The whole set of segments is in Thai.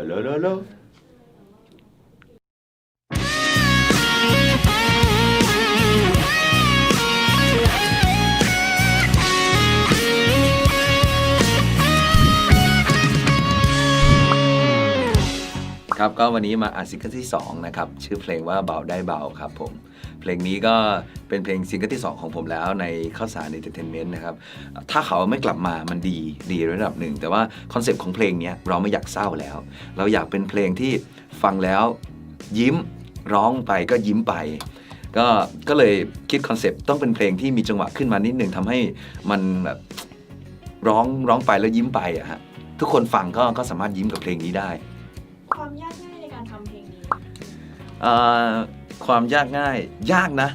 ฮัลโครับก็วันนี้มาอัดซิงเกิลที่2นะครับชื่อเพลงว่าเบาได้เบาครับผมเพลงนี้ก็เป็นเพลงซิงเกิลที่ 2 ของผมแล้วในข้าวสารเอนเตอร์เทนเมนต์นะครับถ้าเขาไม่กลับมามันดีดีระดับหนึ่ง แต่ว่าคอนเซปต์ของเพลงนี้เราไม่อยากเศร้าแล้ว เราอยากเป็นเพลงที่ฟังแล้วยิ้มร้องไปก็ยิ้มไปก็ก็เลยคิดคอนเซปต์ต้องเป็นเพลงที่มีจังหวะขึ้นมานิดหนึ่งทำให้มันแบบร้องร้องไปแล้วยิ้มไปอะฮะทุกคนฟังก็ก็สามารถยิ้มกับเพลงนี้ได้ ความยากง่ายในการทำเพลงนี้ เอ่อความยากง่ายยากนะ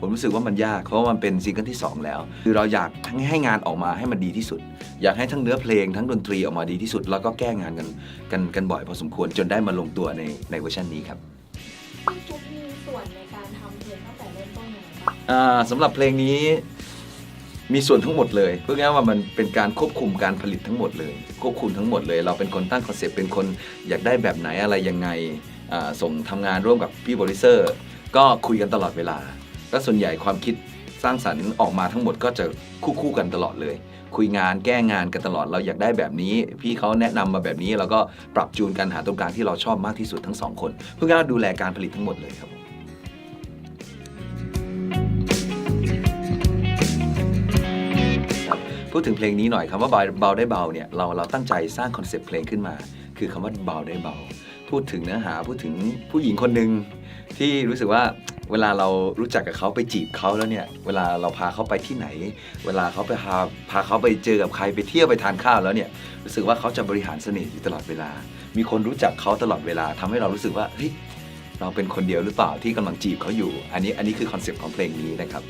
ผมรู้สึกว่ามันยากเพราะว่ามันเป็นซิงเกิลที่2แล้ว คือเราอยากให้ให้งานออกมาให้มันดีที่สุด อยากให้ทั้งเนื้อเพลงทั้งดนตรีออกมาดีที่สุด แล้วก็แก้งานกันกันกันบ่อยพอสมควรจนได้มาลงตัวในในเวอร์ชันนี้ครับพี่ฟุ๊กมีส่วนในการทำเพลงตั้งแต่เริ่มต้นยังไงบ้างอ่าสำหรับเพลงนี้ มีส่วนทั้งหมดเลยเพื่อง่ายว่ามันเป็นการควบคุมการผลิตทั้งหมดเลย ควบคุมทั้งหมดเลย เราเป็นคนตั้งคอนเซปต์เป็นคนอยากได้แบบไหนอะไรยังไงส่งทำงานร่วมกับพี่โปรดิวเซอร์ ก็คุยกันตลอดเวลาและส่วนใหญ่ความคิดสร้างสรรค์ออกมาทั้งหมดก็จะคู่คู่กันตลอดเลย คุยงานแก้งานกันตลอดเราอยากได้แบบนี้ พี่เขาแนะนำมาแบบนี้เราก็ปรับจูนกันหาตรงกลางที่เราชอบมากที่สุดทั้งสองคน เพื่อง่ายๆดูแลการผลิตทั้งหมดเลยครับ พูดถึงเพลงนี้หน่อยคำว่าเบาเบาได้เบาเนี่ยเราเราตั้งใจสร้างคอนเซปต์เพลงขึ้นมา คือคำว่าเบาได้เบา พูดถึงเนื้อหาพูดถึงผู้หญิงคนหนึ่งที่รู้สึกว่าเวลาเรารู้จักกับเขาไปจีบเขาแล้วเนี่ย เวลาเราพาเขาไปที่ไหน เวลาเขาไปพาพาเขาไปเจอกับใครไปเที่ยวไปทานข้าวแล้วเนี่ยรู้สึกว่าเขาจะบริหารเสน่ห์อยู่ตลอดเวลา มีคนรู้จักเขาตลอดเวลาทำให้เรารู้สึกว่าเฮ้ยเราเป็นคนเดียวหรือเปล่าที่กำลังจีบเขาอยู่ อันนี้อันนี้คือคอนเซปต์ของเพลงนี้นะครับ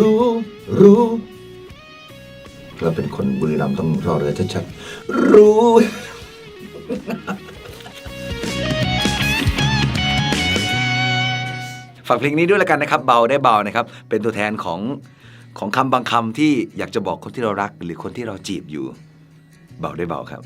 รู้รู้ เราเป็นคนบุรีรัมย์ต้องรอเรือชัดๆรู้ฝากเพลงนี้ด้วยละกันนะครับ เบาได้เบานะครับ เป็นตัวแทนของของคำบางคำที่อยากจะบอกคนที่เรารัก หรือคนที่เราจีบอยู่ เบาได้เบาครับ